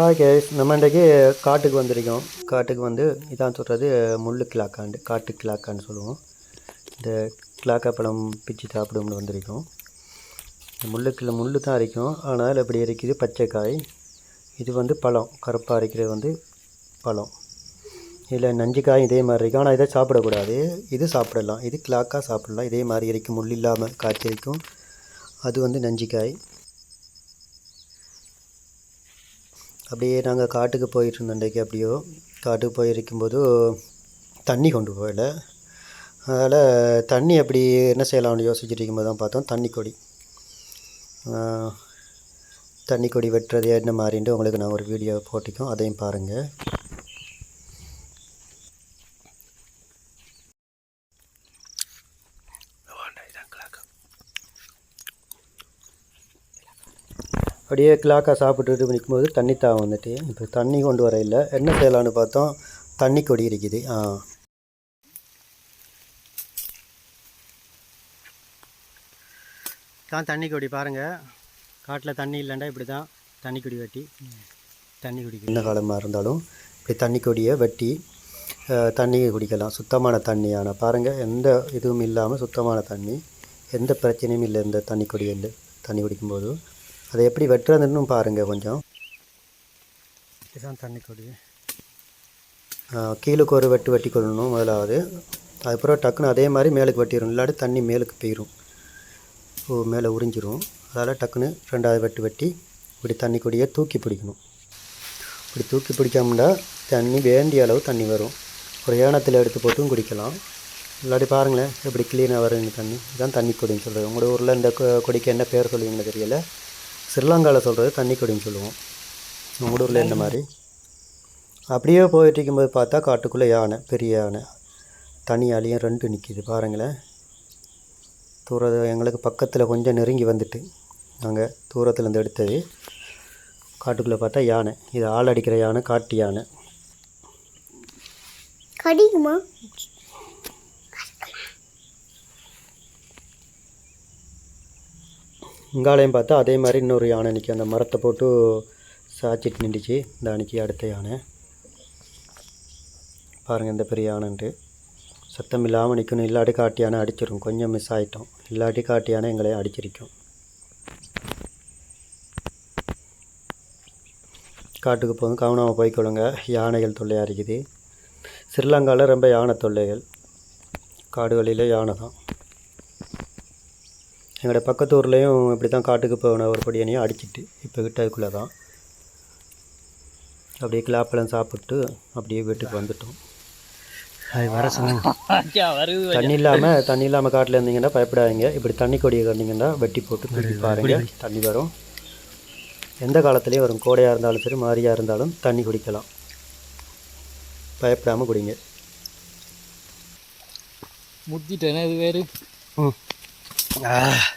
Hi guys நம்ம இன்றைக்கு காட்டுக்கு வந்திருக்கோம். காட்டுக்கு வந்து இதான் சொல்கிறது முள்ளு கிளாக்காண்டு காட்டு கிளாக்கான்னு சொல்லுவோம். இந்த கிளாக்கா பழம் பிச்சு சாப்பிடும்னு வந்திருக்கோம். முள்ளுக்கில் முள் முள்ளு தான் அரைக்கும். ஆனால் இப்படி இருக்குது பச்சை காய் இது வந்து பழம் கருப்பாக அரைக்கிறது வந்து பழம். இதில் நஞ்சு காய் இதே மாதிரி இருக்கும். ஆனால் இதை சாப்பிடக்கூடாது. இது சாப்பிடலாம். இது கிளாக்காக சாப்பிடலாம். இதே மாதிரி இருக்கும் முள் இல்லாமல் காய்ச்சி இருக்கும் அது வந்து நஞ்சிக்காய். அப்படியே நாங்கள் காட்டுக்கு போயிட்டு இருந்தோம் அப்படியோ காட்டுக்கு போயிருக்கும்போது தண்ணி கொண்டு போகல. அதனால் தண்ணி அப்படி என்ன செய்யலாம்னு யோசிச்சுட்டு இருக்கும்போது தான் பார்த்தோம் தண்ணி கொடி. தண்ணி கொடி வெட்டுறது என்ன மாதிரின்ட்டு உங்களுக்கு நான் ஒரு வீடியோ போட்டிக்கோம் அதையும் பாருங்கள் அப்படியே கிளாக்காக சாப்பிட்டுட்டு நிற்கும்போது தண்ணி தான் வந்துட்டு. இப்போ தண்ணி கொண்டு வர இல்லை. என்ன செய்யலாம்னு பார்த்தோம். தண்ணி கொடி இருக்குது. ஆ. தான் தண்ணி கொடி பாருங்கள் காட்டில் தண்ணி இல்லைண்டா இப்படி தான் தண்ணி கொடி வெட்டி தண்ணி குடிக்கும் என்ன காலமாக இருந்தாலும் இப்படி தண்ணி கொடியை வெட்டி தண்ணியை தண்ணி குடிக்கலாம். சுத்தமான தண்ணி. ஆனால் பாருங்கள் எந்த இதுவும் இல்லாமல் சுத்தமான தண்ணி. எந்த பிரச்சனையும் இல்லை இந்த தண்ணி கொடியில். தண்ணி குடிக்கும்போது. அதை எப்படி வெட்டுறதுன்னு பாருங்கள் கொஞ்சம். இதுதான் தண்ணி கொடி. கீழுக்கு ஒரு வெட்டு வெட்டி கொள்ளணும் முதலாவது. அதுக்கப்புறம் டக்குன்னு அதே மாதிரி மேலுக்கு வெட்டிடும் இல்லாட்டி தண்ணி மேலுக்கு போயிடும் ஓ மேலே உறிஞ்சிரும். அதால் டக்குன்னு ரெண்டாவது வெட்டு வெட்டி இப்படி தண்ணி கொடியை தூக்கி பிடிக்கணும். இப்படி தூக்கி பிடிக்காமட்டா தண்ணி வேண்டிய அளவு தண்ணி வரும். ஒரு ஏனத்தில் எடுத்து போட்டும் குடிக்கலாம். இல்லாட்டி பாருங்களேன் எப்படி க்ளீனாக வருங்க தண்ணி. இதுதான் தண்ணி கொடின்னு சொல்கிறது உங்களோட ஊரில் இந்த கொடிக்கு என்ன பேர் சொல்லுவீங்கன்னு தெரியல. ஸ்ரீலங்காவில் சொல்கிறது தண்ணி கொடின்னு சொல்லுவோம் உங்களோட இந்த மாதிரி. அப்படியே போயிட்டு இருக்கும்போது பார்த்தா காட்டுக்குள்ளே யானை பெரிய யானை. தனியாலையும் ரெண்டு நிற்கிது பாருங்களேன். தூர எங்களுக்கு பக்கத்தில் கொஞ்சம் நெருங்கி வந்துட்டு நாங்கள் தூரத்துலேருந்து எடுத்தது. காட்டுக்குள்ளே பார்த்தா யானை. இது ஆள் அடிக்கிற யானை காட்டு யானை. கடிக்குமா? இங்காலையும் பார்த்தா அதே மாதிரி இன்னொரு யானை நிற்கும் அந்த மரத்தை போட்டு சாய்ச்சிட்டு நின்றுச்சு. இந்த அன்னைக்கு அடுத்த யானை. பாருங்கள் இந்த பெரிய யானைன்ட்டு. சத்தம் இல்லாமல் நிற்கணும். இல்லாட்டி காட்டு யானை அடிச்சிடும் கொஞ்சம் மிஸ் ஆகிட்டோம் இல்லாட்டி காட்டு யானை எங்களை அடிச்சிருக்கும். காட்டுக்கு போதும் கவனமாக போய்க்கொள்ளுங்க யானைகள் தொல்லையாக இருக்குது. ஸ்ரீலங்காவில் ரொம்ப யானை தொல்லைகள். காடுகளில் யானை தான் எங்களோட பக்கத்து ஊர்லேயும் இப்படி தான் காட்டுக்கு போன ஒரு படியனையும் அடிச்சிட்டு இப்போ கிட்டதுக்குள்ளே தான் அப்படியே கிளாப்பழம் சாப்பிட்டு அப்படியே வீட்டுக்கு வந்துட்டோம். அது வர சொன்னாங்க தண்ணி இல்லாமல் தண்ணி இல்லாமல் காட்டில் இருந்தீங்கன்னா பயப்படாதீங்க. இப்படி தண்ணி கொடியை கண்டிங்கன்னா வெட்டி போட்டு தூக்கி பாருங்க. தண்ணி வரும். எந்த காலத்துலேயும் வரும்? கோடையாக இருந்தாலும் சரி மாரியாக இருந்தாலும் தண்ணி குடிக்கலாம். பயப்படாமல் குடிங்க. முத்திட்டேனே இது வேறு. ம். 아.